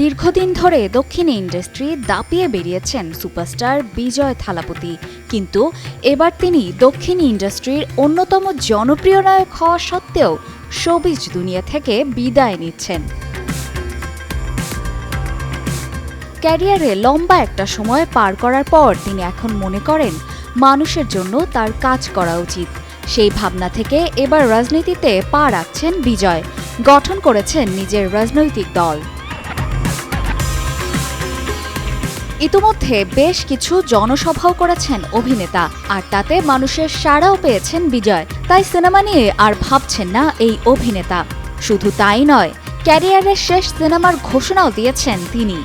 দীর্ঘদিন ধরে দক্ষিণী ইন্ডাস্ট্রি দাপিয়ে বেরিয়েছেন সুপারস্টার বিজয় থালাপতি। কিন্তু এবার তিনি দক্ষিণী ইন্ডাস্ট্রির অন্যতম জনপ্রিয় নায়ক হওয়া সত্ত্বেও শোবিজ দুনিয়া থেকে বিদায় নিচ্ছেন। ক্যারিয়ারে লম্বা একটা সময় পার করার পর তিনি এখন মনে করেন, মানুষের জন্য তার কাজ করা উচিত। সেই ভাবনা থেকে এবার রাজনীতিতে পা রাখছেন বিজয়। গঠন করেছেন নিজের রাজনৈতিক দল। ইতোমধ্যে বেশ কিছু জনসভাও করেছেন অভিনেতা, আর তাতে মানুষের সাড়াও পেয়েছেন বিজয়। তাই সিনেমা নিয়ে আর ভাবছেন না এই অভিনেতা। শুধু তাই নয়, ক্যারিয়ারের শেষ সিনেমার ঘোষণাও দিয়েছেন তিনি।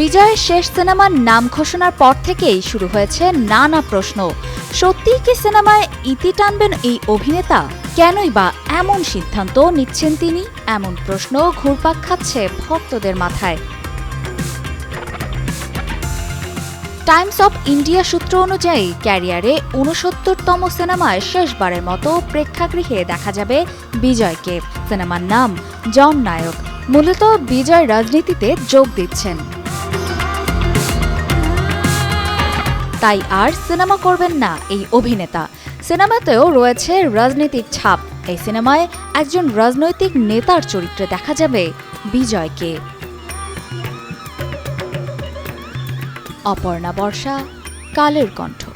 বিজয়ের শেষ সিনেমার নাম ঘোষণার পর থেকেই শুরু হয়েছে নানা প্রশ্ন। সত্যিই কি সিনেমায় ইতি টানবেন এই অভিনেতা? কেনই বা এমন সিদ্ধান্ত নিচ্ছেন তিনি? এমন প্রশ্ন ঘুরপাক খাচ্ছে ভক্তদের মাথায়। টাইমস অফ ইন্ডিয়া সূত্র অনুযায়ী ক্যারিয়ারে উনসত্তরতম সিনেমায় শেষবারের মতো প্রেক্ষাগৃহে দেখা যাবে বিজয়কে। সিনেমার নাম জন নায়ক। মূলত বিজয় রাজনীতিতে যোগ দিচ্ছেন। তাই আর সিনেমা করবেন না এই অভিনেতা। সিনেমাতেও রয়েছে রাজনৈতিক ছাপ। এই সিনেমায় একজন রাজনৈতিক নেতার চরিত্রে দেখা যাবে বিজয়কে। অপর্ণা বর্ষা, কালের কণ্ঠ।